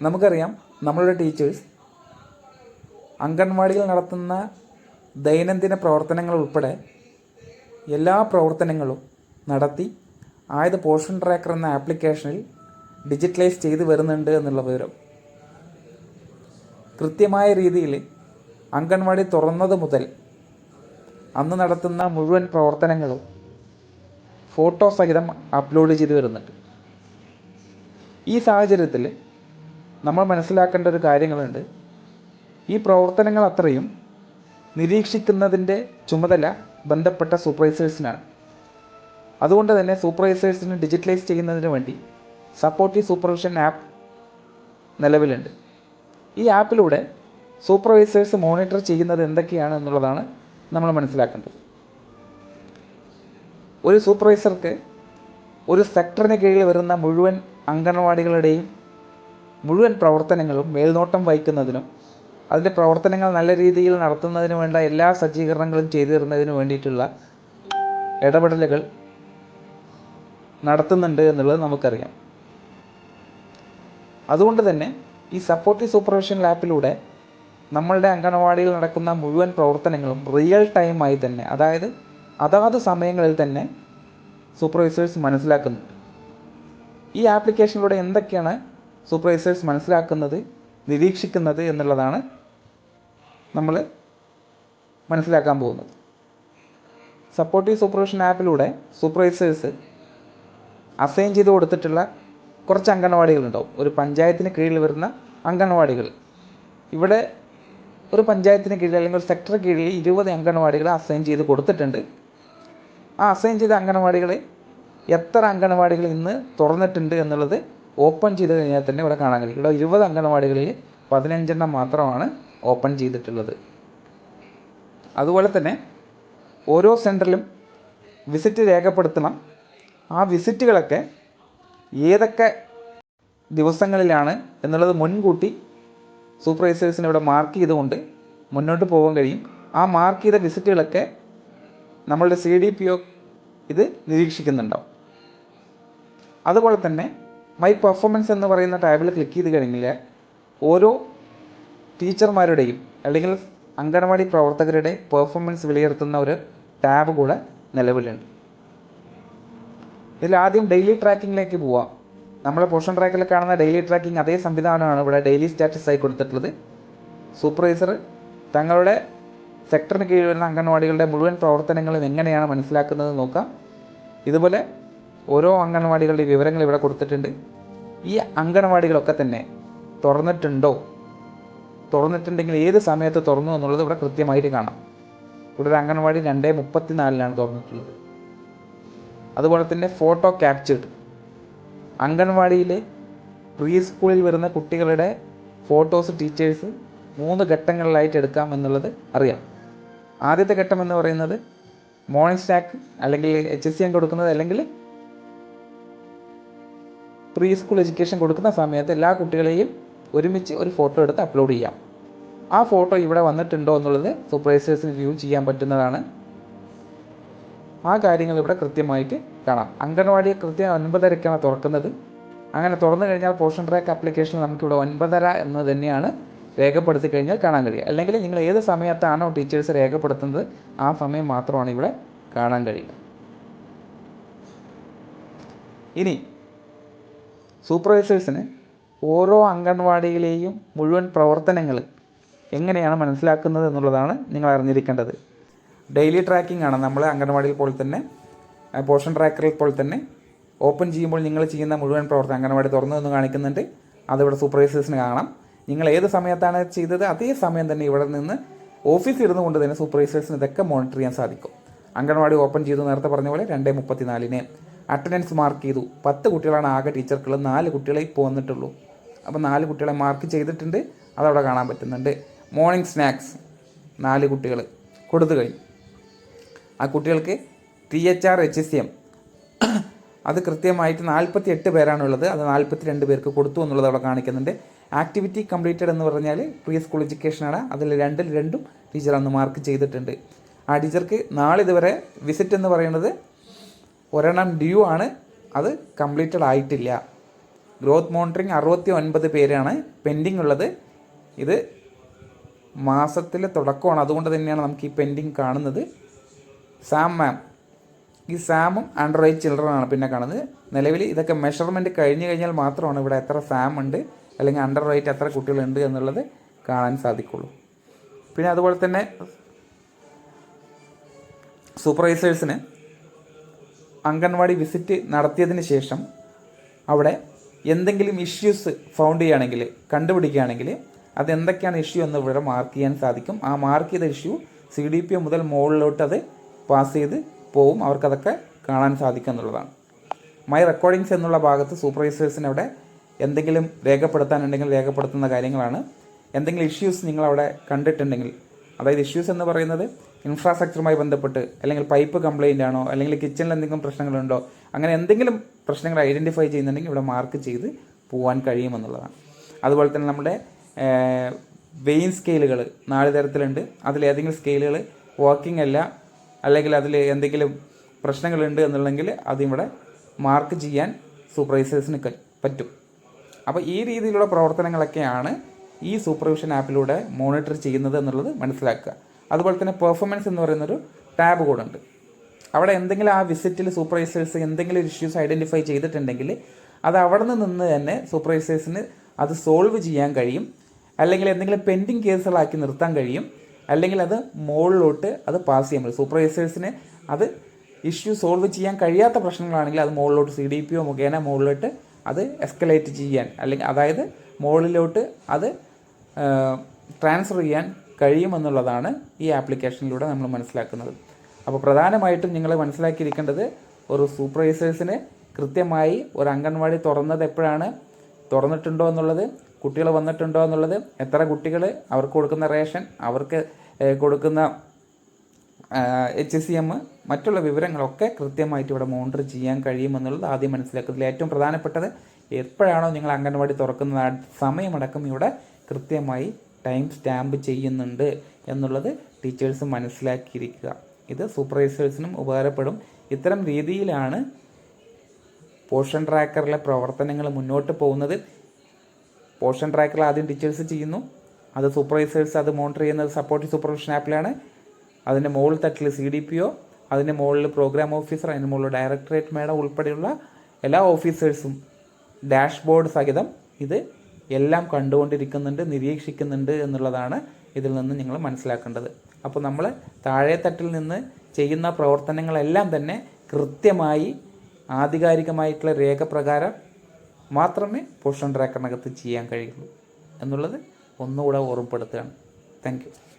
നമുക്കറിയാം നമ്മളുടെ ടീച്ചേഴ്സ് അംഗൻവാടികൾ നടത്തുന്ന ദൈനംദിന പ്രവർത്തനങ്ങൾ ഉൾപ്പെടെ എല്ലാ പ്രവർത്തനങ്ങളും നടത്തി ആയത് പോഷൻ ട്രാക്കർ എന്ന ആപ്ലിക്കേഷനിൽ ഡിജിറ്റലൈസ് ചെയ്തു വരുന്നുണ്ട് എന്നുള്ള വിവരം. കൃത്യമായ രീതിയിൽ അംഗൻവാടി തുറന്നത് മുതൽ അന്ന് നടത്തുന്ന മുഴുവൻ പ്രവർത്തനങ്ങളും ഫോട്ടോ സഹിതം അപ്ലോഡ് ചെയ്തു വരുന്നുണ്ട്. ഈ സാഹചര്യത്തിൽ നമ്മൾ മനസ്സിലാക്കേണ്ട ഒരു കാര്യങ്ങളുണ്ട്. ഈ പ്രവർത്തനങ്ങൾ അത്രയും നിരീക്ഷിക്കുന്നതിന്റെ ചുമതല ബന്ധപ്പെട്ട സൂപ്പർവൈസേഴ്സിനാണ്. അതുകൊണ്ട് തന്നെ സൂപ്പർവൈസേഴ്സിന് ഡിജിറ്റലൈസ് ചെയ്യുന്നതിന് വേണ്ടി സപ്പോർട്ടീവ് സൂപ്പർവിഷൻ ആപ്പ് നിലവിലുണ്ട്. ഈ ആപ്പിലൂടെ സൂപ്പർവൈസേഴ്സ് മോണിറ്റർ ചെയ്യുന്നത് എന്തൊക്കെയാണ് എന്നുള്ളതാണ് നമ്മൾ മനസ്സിലാക്കേണ്ടത്. ഒരു സൂപ്പർവൈസർക്ക് ഒരു സെക്ടറിന് കീഴിൽ വരുന്ന മുഴുവൻ അംഗൻവാടികളുടെയും മുഴുവൻ പ്രവർത്തനങ്ങളും മേൽനോട്ടം വഹിക്കുന്നതിനും അതിന്റെ പ്രവർത്തനങ്ങൾ നല്ല രീതിയിൽ നടത്തുന്നതിന് വേണ്ട എല്ലാ സജ്ജീകരണങ്ങളും ചെയ്തു തരുന്നതിന് വേണ്ടിയിട്ടുള്ള ഇടപെടലുകൾ നടത്തുന്നുണ്ട് എന്നുള്ളത് നമുക്കറിയാം. അതുകൊണ്ട് തന്നെ ഈ സപ്പോർട്ടീവ് സൂപ്പർവിഷൻ ലാപ്പിലൂടെ നമ്മളുടെ അംഗനവാടിയിൽ നടക്കുന്ന മുഴുവൻ പ്രവർത്തനങ്ങളും റിയൽ ടൈമായി തന്നെ അതായത് അതാത് സമയങ്ങളിൽ തന്നെ സൂപ്പർവൈസേഴ്സ് മനസ്സിലാക്കുന്നുണ്ട്. ഈ ആപ്ലിക്കേഷനിലൂടെ എന്തൊക്കെയാണ് സൂപ്പർവൈസേഴ്സ് മനസ്സിലാക്കുന്നത് നിരീക്ഷിക്കുന്നത് എന്നുള്ളതാണ് നമ്മൾ മനസ്സിലാക്കാൻ പോകുന്നത്. സപ്പോർട്ടീവ് സൂപ്പർവിഷൻ ആപ്പിലൂടെ സൂപ്പർവൈസേഴ്സ് അസൈൻ ചെയ്ത് കൊടുത്തിട്ടുള്ള കുറച്ച് അംഗനവാടികളുണ്ടാവും ഒരു പഞ്ചായത്തിന് കീഴിൽ വരുന്ന അംഗനവാടികൾ ഇവിടെ ഒരു പഞ്ചായത്തിന് കീഴിൽ അല്ലെങ്കിൽ ഒരു സെക്ടർ കീഴിൽ ഇരുപത് അംഗനവാടികൾ അസൈൻ ചെയ്ത് കൊടുത്തിട്ടുണ്ട്. ആ അസൈൻ ചെയ്ത അംഗനവാടികളെ എത്ര അംഗനവാടികൾ ഇന്ന് തുറന്നിട്ടുണ്ട് എന്നുള്ളത് ഓപ്പൺ ചെയ്ത് കഴിഞ്ഞാൽ തന്നെ ഇവിടെ കാണാൻ കഴിയും. ഇവിടെ ഇരുപത് അംഗനവാടികളിൽ പതിനഞ്ചെണ്ണം മാത്രമാണ് ഓപ്പൺ ചെയ്തിട്ടുള്ളത്. അതുപോലെ തന്നെ ഓരോ സെന്ററിലും വിസിറ്റ് രേഖപ്പെടുത്തണം. ആ വിസിറ്റുകളൊക്കെ ഏതൊക്കെ ദിവസങ്ങളിലാണ് എന്നുള്ളത് മുൻകൂട്ടി സൂപ്പർവൈസേഴ്സിന് ഇവിടെ മാർക്ക് ചെയ്തുകൊണ്ട് മുന്നോട്ട് പോകാൻ കഴിയും. ആ മാർക്ക് ചെയ്ത വിസിറ്റുകളൊക്കെ നമ്മളുടെ സി ഡി പി ഒ ഇത് നിരീക്ഷിക്കുന്നുണ്ടാവും. അതുപോലെ തന്നെ മൈ പെർഫോമൻസ് എന്ന് പറയുന്ന ടാബിൽ ക്ലിക്ക് ചെയ്ത് കഴിഞ്ഞാൽ ഓരോ ടീച്ചർമാരുടെയും അല്ലെങ്കിൽ അംഗനവാടി പ്രവർത്തകരുടെ പെർഫോമൻസ് വിലയിരുത്തുന്ന ഒരു ടാബ് കൂടെ നിലവിലുണ്ട്. ഇതിൽ ആദ്യം ഡെയിലി ട്രാക്കിങ്ങിലേക്ക് പോവാം. നമ്മുടെ പോഷൻ ട്രാക്കിൽ കാണുന്ന ഡെയിലി ട്രാക്കിംഗ് അതേ സംവിധാനമാണ് ഇവിടെ ഡെയിലി സ്റ്റാറ്റസ് ആയി കൊടുത്തിട്ടുള്ളത്. സൂപ്പർവൈസർ തങ്ങളുടെ സെക്ടറിന് കീഴിൽ വരുന്ന അംഗൻവാടികളുടെ മുഴുവൻ പ്രവർത്തനങ്ങളും എങ്ങനെയാണ് മനസ്സിലാക്കുന്നത് നോക്കാം. ഇതുപോലെ ഓരോ അംഗൻവാടികളുടെ വിവരങ്ങൾ ഇവിടെ കൊടുത്തിട്ടുണ്ട്. ഈ അംഗൻവാടികളൊക്കെ തന്നെ തുറന്നിട്ടുണ്ടോ? തുറന്നിട്ടുണ്ടെങ്കിൽ ഏത് സമയത്ത് തുറന്നു എന്നുള്ളത് ഇവിടെ കൃത്യമായിട്ട് കാണാം. ഇവിടെ ഒരു അംഗൻവാടി രണ്ടേ മുപ്പത്തിനാലിനാണ് തുറന്നിട്ടുള്ളത്. അതുപോലെ തന്നെ ഫോട്ടോ ക്യാപ്ചേർഡ്. അംഗൻവാടിയിലെ പ്രീ സ്കൂളിൽ വരുന്ന കുട്ടികളുടെ ഫോട്ടോസ് ടീച്ചേഴ്സ് മൂന്ന് ഘട്ടങ്ങളിലായിട്ട് എടുക്കാം എന്നുള്ളത് അറിയാം. ആദ്യത്തെ ഘട്ടം എന്ന് പറയുന്നത് മോർണിംഗ് സ്റ്റാക്ക് അല്ലെങ്കിൽ എച്ച് എസ് സി എം കൊടുക്കുന്നത് അല്ലെങ്കിൽ പ്രീ സ്കൂൾ എഡ്യൂക്കേഷൻ കൊടുക്കുന്ന സമയത്ത് എല്ലാ കുട്ടികളെയും ഒരുമിച്ച് ഒരു ഫോട്ടോ എടുത്ത് അപ്ലോഡ് ചെയ്യാം. ആ ഫോട്ടോ ഇവിടെ വന്നിട്ടുണ്ടോ എന്നുള്ളത് സൂപ്പർവൈസേഴ്സിന് വ്യൂ ചെയ്യാൻ പറ്റുന്നതാണ്. ആ കാര്യങ്ങൾ ഇവിടെ കൃത്യമായിട്ട് കാണാം. അംഗൻവാടി കൃത്യം ഒൻപതരക്കാണ് തുറക്കുന്നത്. അങ്ങനെ തുറന്നു കഴിഞ്ഞാൽ പോഷൻ ട്രാക്ക് ആപ്ലിക്കേഷൻ നമുക്കിവിടെ ഒൻപതര എന്ന് തന്നെയാണ് രേഖപ്പെടുത്തി കഴിഞ്ഞാൽ കാണാൻ കഴിയുക. അല്ലെങ്കിൽ നിങ്ങൾ ഏത് സമയത്താണോ ടീച്ചേഴ്സ് രേഖപ്പെടുത്തുന്നത് ആ സമയം മാത്രമാണ് ഇവിടെ കാണാൻ കഴിയുക. ഇനി സൂപ്പർവൈസേഴ്സിന് ഓരോ അംഗൻവാടിയിലെയും മുഴുവൻ പ്രവർത്തനങ്ങൾ എങ്ങനെയാണ് മനസ്സിലാക്കുന്നത് എന്നുള്ളതാണ് നിങ്ങൾ അറിഞ്ഞിരിക്കേണ്ടത്. ഡെയിലി ട്രാക്കിംഗ് ആണ് നമ്മൾ അംഗൻവാടിയിൽ പോലെ തന്നെ പോഷൻ ട്രാക്കറിൽ പോലെ തന്നെ ഓപ്പൺ ചെയ്യുമ്പോൾ നിങ്ങൾ ചെയ്യുന്ന മുഴുവൻ പ്രവർത്തനം അംഗൻവാടി തുറന്നു എന്ന് കാണിക്കുന്നുണ്ട്. അതിവിടെ സൂപ്പർവൈസേഴ്സിന് കാണാം. നിങ്ങൾ ഏത് സമയത്താണ് ചെയ്തത്? അതേ സമയം തന്നെ ഇവിടെ നിന്ന് ഓഫീസിൽ ഇരുന്നു കൊണ്ട് തന്നെ സൂപ്പർവൈസേഴ്സിന് ഇതൊക്കെ മോണിറ്റർ ചെയ്യാൻ സാധിക്കും. അംഗൻവാടി ഓപ്പൺ ചെയ്തു നേരത്തെ പറഞ്ഞ പോലെ രണ്ടേ മുപ്പത്തിനാലിന്. അറ്റൻഡൻസ് മാർക്ക് ചെയ്തു. പത്ത് കുട്ടികളാണ് ആകെ ടീച്ചർക്കുള്ളത് നാല് കുട്ടികളെ ഇപ്പോൾ വന്നിട്ടുള്ളൂ. അപ്പോൾ നാല് കുട്ടികളെ മാർക്ക് ചെയ്തിട്ടുണ്ട്. അതവിടെ കാണാൻ പറ്റുന്നുണ്ട്. മോർണിംഗ് സ്നാക്സ് നാല് കുട്ടികൾ കൊടുത്തു കഴിഞ്ഞു. ആ കുട്ടികൾക്ക് T H R H S M അത് കൃത്യമായിട്ട് നാൽപ്പത്തി എട്ട് പേരാണുള്ളത്. അത് നാൽപ്പത്തി രണ്ട് പേർക്ക് കൊടുത്തു എന്നുള്ളത് അവിടെ കാണിക്കുന്നുണ്ട്. ആക്ടിവിറ്റി കംപ്ലീറ്റഡ് എന്ന് പറഞ്ഞാൽ പ്രീ സ്കൂൾ എഡ്യൂക്കേഷനാണ് അതിൽ രണ്ടിൽ രണ്ടും ടീച്ചർ അന്ന് മാർക്ക് ചെയ്തിട്ടുണ്ട്. ആ ടീച്ചർക്ക് നാളെ നാളിതുവരെ വിസിറ്റ് എന്ന് പറയുന്നത് ഒരെണ്ണം ഡ്യൂ ആണ്. അത് കംപ്ലീറ്റഡ് ആയിട്ടില്ല. ഗ്രോത്ത് മോണിറ്ററിങ് അറുപത്തി ഒൻപത് പേരാണ് പെൻഡിങ് ഉള്ളത്. ഇത് മാസത്തിലെ തുടക്കമാണ്. അതുകൊണ്ട് തന്നെയാണ് നമുക്ക് ഈ പെൻഡിങ് കാണുന്നത്. സാം മാം ഈ സാമും അണ്ടർ ഏജ് ചിൽഡ്രനാണ് പിന്നെ കാണുന്നത്. നിലവിൽ ഇതൊക്കെ മെഷർമെന്റ് കഴിഞ്ഞ് കഴിഞ്ഞാൽ മാത്രമാണ് ഇവിടെ എത്ര സാം ഉണ്ട് അല്ലെങ്കിൽ അണ്ടർ റേറ്റ് എത്ര കുട്ടികളുണ്ട് എന്നുള്ളത് കാണാൻ സാധിക്കുള്ളൂ. പിന്നെ അതുപോലെ തന്നെ സൂപ്പർവൈസേഴ്സിന് അംഗൻവാടി വിസിറ്റ് നടത്തിയതിന് ശേഷം അവിടെ എന്തെങ്കിലും ഇഷ്യൂസ് ഫൗണ്ട് ചെയ്യുകയാണെങ്കിൽ കണ്ടുപിടിക്കുകയാണെങ്കിൽ അതെന്തൊക്കെയാണ് ഇഷ്യൂ എന്ന് ഇവിടെ മാർക്ക് ചെയ്യാൻ സാധിക്കും. ആ മാർക്ക് ചെയ്ത ഇഷ്യൂ സി ഡി പി മുതൽ മുകളിലോട്ട് അത് പാസ് ചെയ്ത് പോവും. അവർക്കതൊക്കെ കാണാൻ സാധിക്കും എന്നുള്ളതാണ്. മൈ റെക്കോർഡിങ്സ് എന്നുള്ള ഭാഗത്ത് സൂപ്പർവൈസേഴ്സിന് അവിടെ എന്തെങ്കിലും രേഖപ്പെടുത്താനുണ്ടെങ്കിൽ രേഖപ്പെടുത്തുന്ന കാര്യങ്ങളാണ്. എന്തെങ്കിലും ഇഷ്യൂസ് നിങ്ങളവിടെ കണ്ടിട്ടുണ്ടെങ്കിൽ അതായത് ഇഷ്യൂസ് എന്ന് പറയുന്നത് ഇൻഫ്രാസ്ട്രക്ചറുമായി ബന്ധപ്പെട്ട് അല്ലെങ്കിൽ പൈപ്പ് കംപ്ലൈന്റ് ആണോ അല്ലെങ്കിൽ കിച്ചണിൽ എന്തെങ്കിലും പ്രശ്നങ്ങളുണ്ടോ അങ്ങനെ എന്തെങ്കിലും പ്രശ്നങ്ങൾ ഐഡന്റിഫൈ ചെയ്യുന്നുണ്ടെങ്കിൽ ഇവിടെ മാർക്ക് ചെയ്ത് പോകാൻ കഴിയുമെന്നുള്ളതാണ് അതുപോലെ തന്നെ നമ്മുടെ വെയിൻ സ്കെയിലുകൾ നാല് തരത്തിലുണ്ട്. അതിൽ ഏതെങ്കിലും സ്കെയിലുകൾ വർക്കിംഗ് അല്ല അല്ലെങ്കിൽ അതിൽ എന്തെങ്കിലും പ്രശ്നങ്ങളുണ്ട് എന്നുള്ളെങ്കിൽ അതിവിടെ മാർക്ക് ചെയ്യാൻ സൂപ്പർവൈസേഴ്സിന് പറ്റും. അപ്പോൾ ഈ രീതിയിലുള്ള പ്രവർത്തനങ്ങളൊക്കെയാണ് ഈ സൂപ്പർവിഷൻ ആപ്പിലൂടെ മോണിറ്റർ ചെയ്യുന്നത് എന്നുള്ളത് മനസ്സിലാക്കുക. അതുപോലെ തന്നെ പെർഫോമൻസ് എന്ന് പറയുന്നൊരു ടാബ് കൂടെ അവിടെ എന്തെങ്കിലും ആ വിസിറ്റിൽ സൂപ്പർവൈസേഴ്സ് എന്തെങ്കിലും ഇഷ്യൂസ് ഐഡന്റിഫൈ ചെയ്തിട്ടുണ്ടെങ്കിൽ അത് അവിടെ നിന്ന് തന്നെ സൂപ്പർവൈസേഴ്സിന് അത് സോൾവ് ചെയ്യാൻ കഴിയും. അല്ലെങ്കിൽ എന്തെങ്കിലും പെൻഡിങ് കേസുകളാക്കി നിർത്താൻ കഴിയും. അല്ലെങ്കിൽ അത് മുകളിലോട്ട് അത് പാസ് ചെയ്യാൻ പറ്റും. സൂപ്പർവൈസേഴ്സിന് അത് ഇഷ്യൂ സോൾവ് ചെയ്യാൻ കഴിയാത്ത പ്രശ്നങ്ങളാണെങ്കിൽ അത് മുകളിലോട്ട് സി ഡി പി ഒ മുഖേന മുകളിലോട്ട് അത് എസ്കലേറ്റ് ചെയ്യാൻ. അല്ലെങ്കിൽ അതായത് മുകളിലോട്ട് അത് ട്രാൻസ്ഫർ ചെയ്യാൻ കഴിയുമെന്നുള്ളതാണ് ഈ ആപ്ലിക്കേഷനിലൂടെ നമ്മൾ മനസ്സിലാക്കുന്നത്. അപ്പോൾ പ്രധാനമായിട്ടും നിങ്ങൾ മനസ്സിലാക്കിയിരിക്കേണ്ടത് ഒരു സൂപ്പർവൈസേഴ്സിന് കൃത്യമായി ഒരു അംഗൻവാടി തുറന്നത് എപ്പോഴാണ്? തുറന്നിട്ടുണ്ടോ എന്നുള്ളത് കുട്ടികൾ വന്നിട്ടുണ്ടോ എന്നുള്ളത് എത്ര കുട്ടികൾ അവർക്ക് കൊടുക്കുന്ന റേഷൻ അവർക്ക് കൊടുക്കുന്ന എച്ച് സി എം മറ്റുള്ള വിവരങ്ങളൊക്കെ കൃത്യമായിട്ട് ഇവിടെ മോണിറ്റർ ചെയ്യാൻ കഴിയുമെന്നുള്ളത് ആദ്യം മനസ്സിലാക്കുന്നതിൽ ഏറ്റവും പ്രധാനപ്പെട്ടത് എപ്പോഴാണോ നിങ്ങൾ അംഗൻവാടി തുറക്കുന്ന സമയമടക്കം ഇവിടെ കൃത്യമായി ടൈം സ്റ്റാമ്പ് ചെയ്യുന്നുണ്ട് എന്നുള്ളത് ടീച്ചേഴ്സ് മനസ്സിലാക്കിയിരിക്കുക. ഇത് സൂപ്പർവൈസേഴ്സിനും ഉപകാരപ്പെടും. ഇത്തരം രീതിയിലാണ് പോഷൻ ട്രാക്കറിലെ പ്രവർത്തനങ്ങൾ മുന്നോട്ട് പോകുന്നത്. പോഷൻ ട്രാക്കർ ആദ്യം ടീച്ചേഴ്സ് ചെയ്യുന്നു. അത് സൂപ്പർവൈസേഴ്സ് അത് മോണിറ്റർ ചെയ്യുന്നത് സപ്പോർട്ടീവ് സൂപ്പർവിഷൻ ആപ്പിലാണ്. അതിന്റെ മുകളിൽ തട്ടിൽ സി ഡി പി ഒ അതിന്റെ മുകളിൽ പ്രോഗ്രാം ഓഫീസർ അതിന്റെ മുകളിൽ ഡയറക്ടറേറ്റ് മേഡം ഉൾപ്പെടെയുള്ള എല്ലാ ഓഫീസേഴ്സും ഡാഷ്ബോർഡ് സഹിതം ഇത് എല്ലാം കണ്ടുകൊണ്ടിരിക്കുന്നുണ്ട് നിരീക്ഷിക്കുന്നുണ്ട് എന്നുള്ളതാണ് ഇതിൽ നിന്ന് നിങ്ങൾ മനസ്സിലാക്കേണ്ടത്. അപ്പോൾ നമ്മൾ താഴെത്തട്ടിൽ നിന്ന് ചെയ്യുന്ന പ്രവർത്തനങ്ങളെല്ലാം തന്നെ കൃത്യമായി ആധികാരികമായിട്ടുള്ള രേഖ പ്രകാരം മാത്രമേ പോഷൻ ട്രാക്കറിനകത്ത് ചെയ്യാൻ കഴിയുള്ളൂ എന്നുള്ളത് ഒന്നുകൂടെ ഓർമ്മപ്പെടുത്തുകയാണ്. താങ്ക്